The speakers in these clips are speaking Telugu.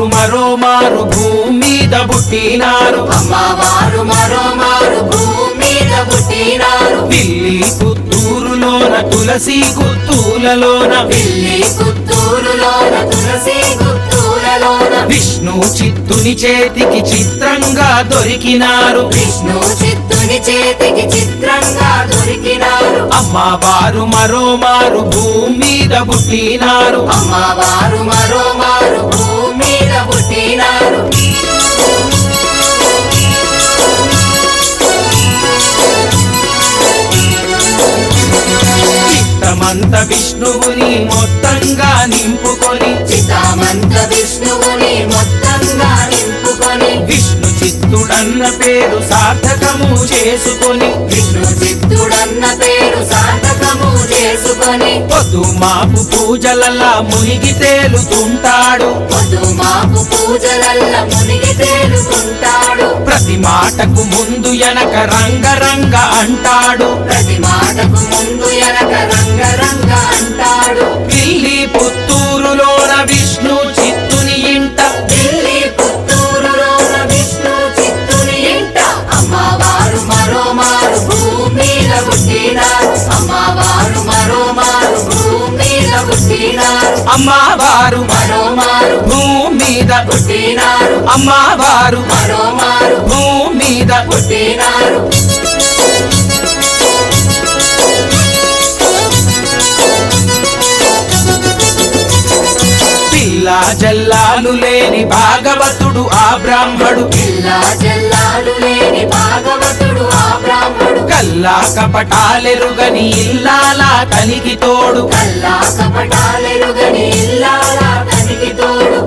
అమ్మవారు మరో మారు భూమి పుట్టినారు. అమ్మవారు మరో మారు భూమి పుట్టినారు. పిల్లి పుత్తూరులోన తులసి గుత్తూలలోన. పిల్లి పుత్తూరులోన తులసి విష్ణు చిత్తుని చేతికి చిత్రంగా దొరికినారు. విష్ణు చిత్తుని చేతికి చిత్రంగా దొరికినారు. అమ్మవారు మరో మారు భూమి మీద పుట్టినారు. అమ్మవారు మరో మారు చిత్తమంత విష్ణువుని మొత్తంగా నింపుకొని చితామంత విష్ణువుని మొత్తంగా నింపుకొని విష్ణు చిత్తుడన్న పేరు సార్థకము చేసుకొని విష్ణు చిత్తుడన్న పేరు సార్థకము చేసుకొని పొద్దు మాపు పూజలలా మునిగి తేలుతుంటాడు. పొద్దు మాపు పూజలల్ల మునిగి తేలుకుంటాడు ప్రతి మాటకు ముందు ఎనక రంగరంగ అంటాడు. ప్రతి మాటకు ముందు ఎనక రంగ రంగ అంటాడు. అమ్మవారు భూమి మీద పుట్టినారు. అమ్మవారు భూమి మీద పుట్టినారు. పిల్ల జల్లాలు లేని భాగవతుడు ఆ బ్రాహ్మడు. జిల్లా జల్లాలు లేని భాగవతుడు ఆ బ్రాహ్మడు. కల్లా కపటాలెరుగని ఇల్లాల తనికి తోడు. కల్లా కపటాలెరుగని ఇల్లాలా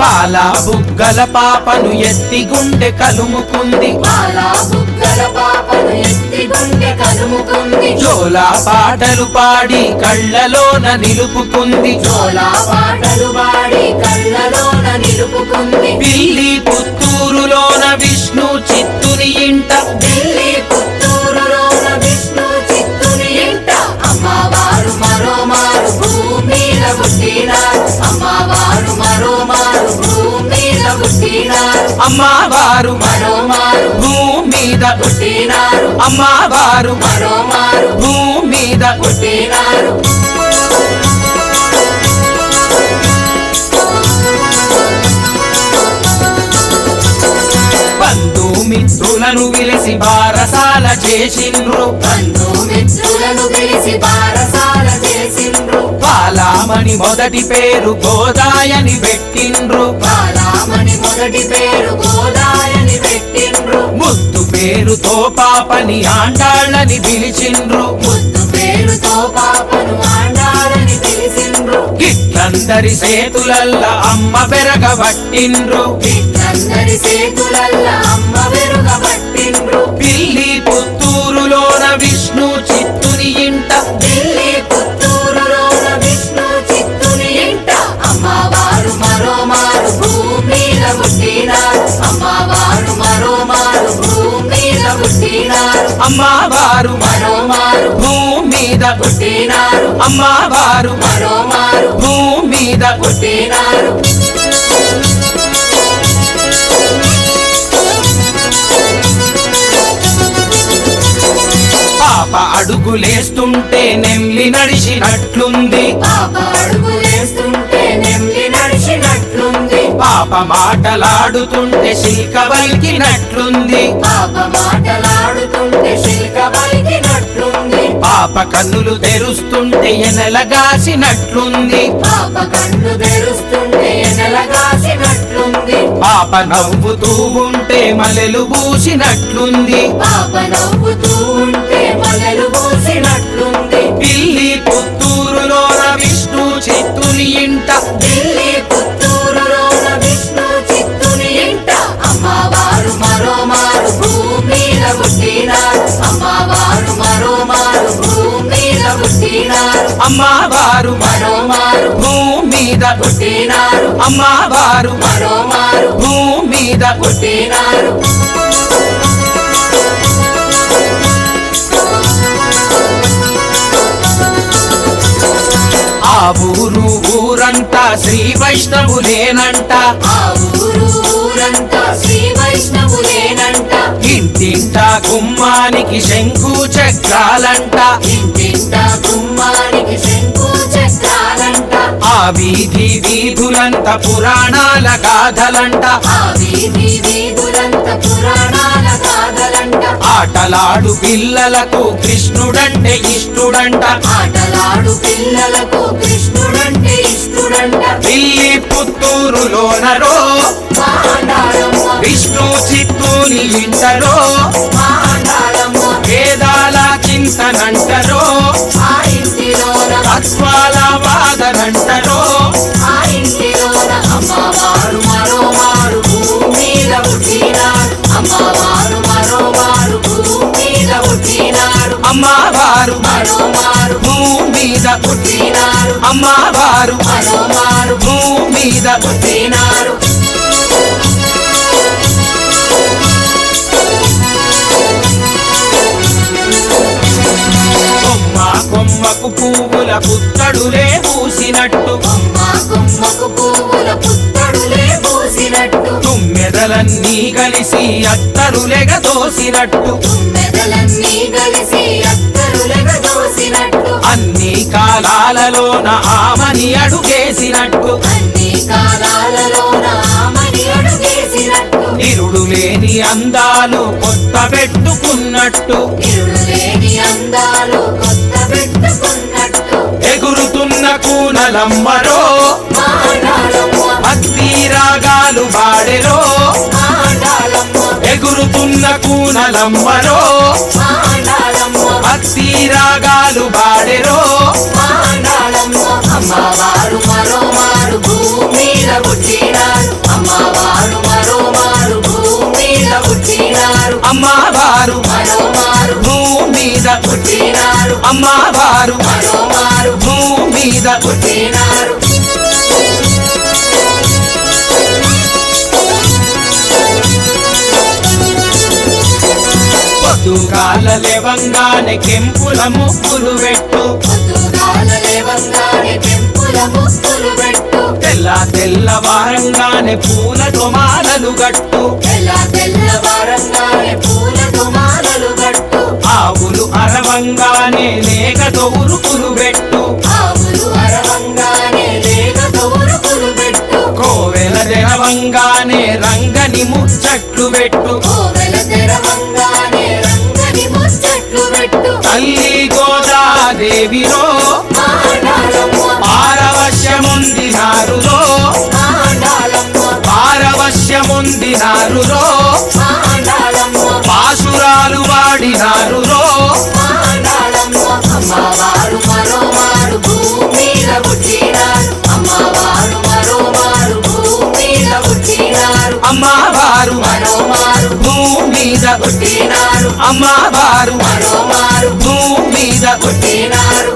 పాల బుగ్గల పాపను ఎత్తి గుండె కలుముకుంది. బాలా బుగ్గల పాపను ఎత్తి గుండె కలుముకుంది. జోలా పాటలు పాడి కళ్ళలోన నిలుపుకుంది. జోలా పాటలు పాడి కళ్ళలోన నిలుపుకుంది. పిల్లి పుత్తూరులోన విష్ణు చిత్తుని ఇంట. ఢిల్లీ అమ్మవారు భూమి మీద అమ్మవారు భూమి మీద బంధుమిత్రులను విలిసి బారసాల చేసిండ్రు. బంధుమిత్రులను పిలిచి బారసాల చేసిండ్రు. బాలామణి మొదటి పేరు గోదాయని పెట్టిండ్రు. బాలామణి మొదటి పేరు గోదాయని పెట్టిండ్రు. ముద్దు పేరుతో పాపని ఆండాళ్ళని పిలిచిండ్రు. ముద్దు పేరుతో పాపను పిలిచిండ్రు గిట్లందరి సేతులల్ల అమ్మ బెరగబట్టిండ్రు అందరి చేతులల్ల అమ్మ వెరుగ పట్టిండ్రు. పిల్లి పుత్తూరులోన విష్ణు చిత్తుని ఇంట. ఢిల్లీ పుత్తూరులోన విష్ణు చిత్తుని ఇంట. అమ్మవారు మరో మారు భూమి పుట్టినారు. అమ్మవారు మరో మారు భూమి పుట్టినారు. అమ్మవారు మరో మారు భూమి మీద పుట్టినారు. అమ్మవారు మరో మారు. భూమి మీద పుట్టినారు. పాప అడుగులేస్తుంటే నెమ్లి నడిచినట్లుంది. పాప అడుగులేస్తుంటే నెమ్లి నడిచినట్లుంది. పాప మాటలాడుతుంటే శిల్క వలికినట్లుంది పాప మాటలాడుతుంటే శిల్క పలికినట్లుంది పాప కన్నులు తెరుస్తుంటే ఎనలగాసినట్లుంది పాప కన్ను తెరుస్తుంటే ఎనలగాసినట్లుంది పాప నవ్వుతూ ఉంటే మలెలు పూసినట్లుంది. పాప నవ్వుతూ ఉంటే మలలు అమ్మవారు మరో మారు భూమి మీద పుట్టినారు. అమ్మవారు మరో మారు భూమి మీద పుట్టినారు ఆ ఊరు ఊరంతా శ్రీ వైష్ణవులేనంట ఇంటింట గుమ్మానికి శంకు చక్రాలంట. వీధి వీధులంత పురాణాల గాథలంట. ఆటలాడు పిల్లలకు కృష్ణుడంటే ఇష్టుడంట ఆటలాడు పిల్లలకు కృష్ణుడంటే ఇష్టుడంట. పిల్లి పుత్తూరులోనరో విష్ణు చిత్తూని ఇంటరో వేదాల చింతనంటరో అమ్మవారు మరో మారు భూమి మీద పుట్టినారు. అమ్మవారు మరో మారు భూమి మీద పుట్టినారు. అమ్మవారు మరో మారు భూమి మీద పుట్టినారు. కొమ్మ కొమ్మకు పువ్వుల పుత్తడులే తుమ్మెదలన్నీ కలిసి అత్తరులెగ దోసినట్టు మెదలన్నీ కలిసి అత్తరులెగ దోసినట్టు అన్ని కాలాలలోన ఆమని అడుగేసినట్టు. అన్ని కాలాలలోన ఆమని అడుగేసినట్టు. నిరుడు లేని అందాలు కొత్త పెట్టుకున్నట్టు. ఇరుడు లేని అందాలు కొత్త పెట్టుకున్నట్టు. ఎగురుతున్న కూనలమ్మరో రాగాలు బాడెరో మాండాళమ్మ ఎగురుతున్న కూనలమ్మరో భక్తి రాగాలు బాడెరో మాండాళమ్మ అమ్మవారు మరో మారు భూమి మీద పుట్టినారు. అమ్మవారు మరో మారు భూమి మీద పుట్టినారు. అమ్మవారు మరో మారు భూమి మీద పుట్టినారు. అమ్మవారు మరో మారు భూమి మీద పుట్టినారు పొద్దుగాల లేవంగానే కెంపుల ముక్కులు పెట్టు. పెట్టు తెల్ల తెల్లవారంగానే పూల తొమాలలు గట్టు తెల్ల ఆవులు అరవంగానే లేక తొవురుకులు పెట్టు. కోవెల తెరవంగానే రంగని ముచ్చట్లు పెట్టు. దేవిలో పారవశ్యముంది నారులో పారవశ్యముంది నారులో పాసురాలు వాడినారులో మాండాళమ్మ అమ్మవారు భూమి పుట్టినారు అమ్మవారు భూమి పుట్టినారు అమ్మవారు మరో మారు భూమి మీద పుట్టినారు. అమ్మవారు. మరో మారు భూమి మీద పుట్టినారు.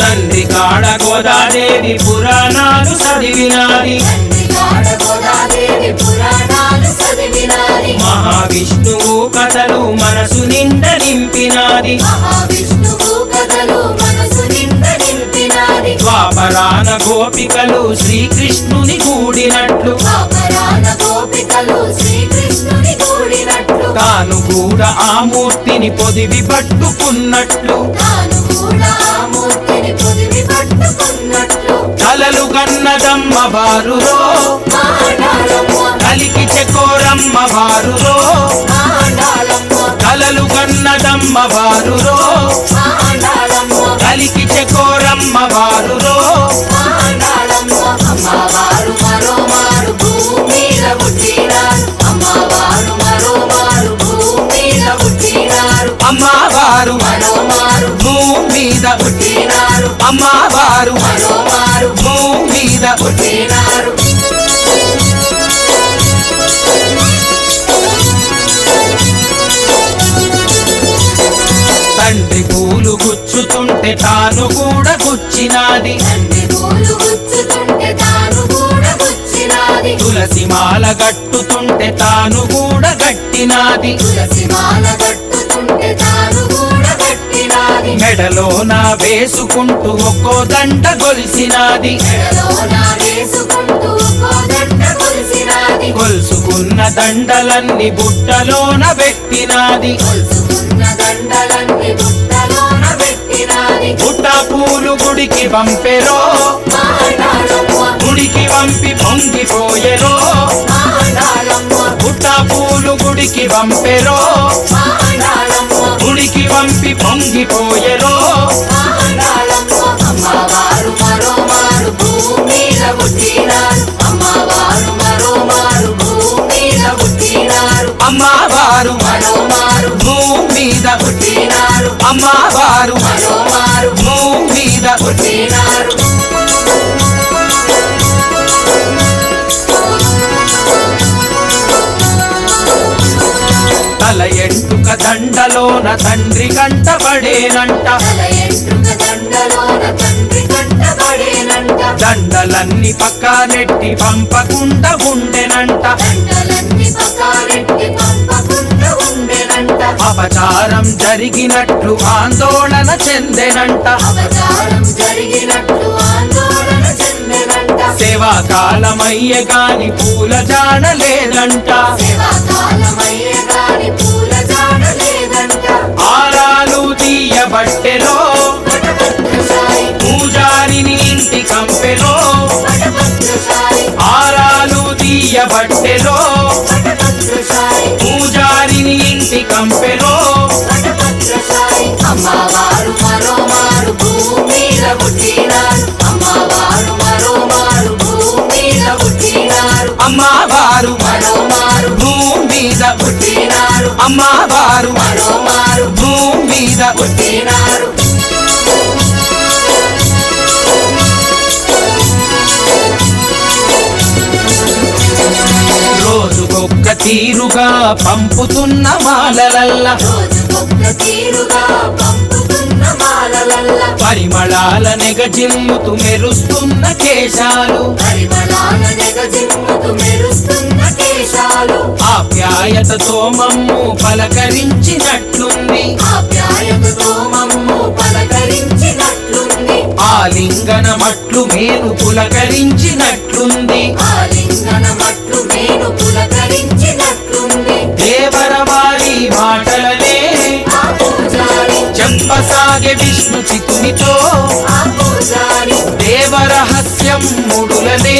తండ్రి కాడ గోదాదేవి పురాణాలు చదివినాది. తండ్రి కాడ గోదాదేవి పురాణాలు చదివినాది. మహావిష్ణువు కథలు మనసు నిండ నింపినాది. గోపికలు శ్రీకృష్ణుని కూడినట్లు తాను కూడా ఆ మూర్తిని పొదివి పట్టుకున్నట్లు. కలలు కన్నదమ్మ వారులో. మాండాళమ్మ కలికి చెకోరమ్మ వారులో. మాండాళమ్మ కలలు కన్నదమ్మ మాండాళమ్మ కలికి చెకోరమ్మ మాండాళమ్మ అమ్మవారు మరో పుట్టినారు. అమ్మవారు మరో మారు భూమి మీద పుట్టినారు. అమ్మవారు మరో మారు భూమి మీద పుట్టినారు. అమ్మవారు మరో మారు భూమి మీద పుట్టినారు. గుచ్చుతుంటే తాను కూడా గుచ్చినాది. తులసి మాల గట్టుతుంటే తాను కూడా గట్టినాది పుట్టినాది మెడలోన వేసుకుంటూ ఒక్కో దండ గొలిసినాది. కొలుసుకున్న దండలన్నీ బుట్టలోన పెట్టినాది. కొలుసుకున్న దండలన్నీ పూలు గుడికి పంపెరో. గుడికి పంపి పొంగిపోయెరో. పుట్ట పూలు గుడికి పంపెరో. గుడికి పంపి పొంగిపోయెరో. అమ్మవారు మరో మారు భూమిల పుట్టినారు. అమ్మవారు భూమిల పుట్టినారు అమ్మవారు భూమి మీద పుట్టినారు అమ్మవారు మరో పుట్టినారు తల ఎంటుక దండలోన తండ్రి కంట పడేనంట. తల ఎంట్రుక తండ్రి పంపకుండా ఉండెనంట. దండలన్నీ పంపకుండా అపచారం జరిగినట్లు ఆందోళన చెందెనంట. సేవా కాలమయ్యే గాని పూల జాడ లేదంట. ఆరాలు తీయబట్టెలో పూజారిని ఇంటి కంపెలో ఆరాలు తీయబట్టెలో పూజారిని ఇంటి కంపెలో. పుట్టినారు రోజుకొక్క తీరుగా పంపుతున్న మాలలల్ల. రోజుకొక్క తీరుగా మాలలల్ల పరిమళాల నెగజిల్లుతూ మెరుస్తున్న కేశాలు. పరిమళాల నెగజిమ్ముతూ మెరుస్తున్న కేశాలు. ఆప్యాయతతో మమ్ము పలకరించినట్లుంది. ఆలింగనమట్లు మేలు పులకరించినట్లుంది. ఆలింగనమట్లు విష్ణు చితునితో ఆ పూజారి దేవరహస్యం ముడులనే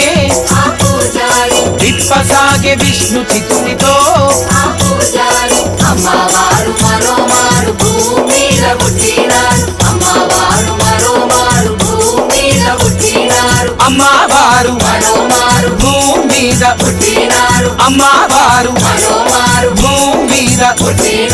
విప్పసాగే విష్ణు చితునితో అమ్మవారు మరో మారు భూమిల పుట్టినారు. అమ్మవారు మరో మారు భూమిల పుట్టినారు. అమ్మవారు మరో మారు భూమి మీద పుట్టినారు. అమ్మవారు మరో మారు భూమి మీద పుట్టినారు.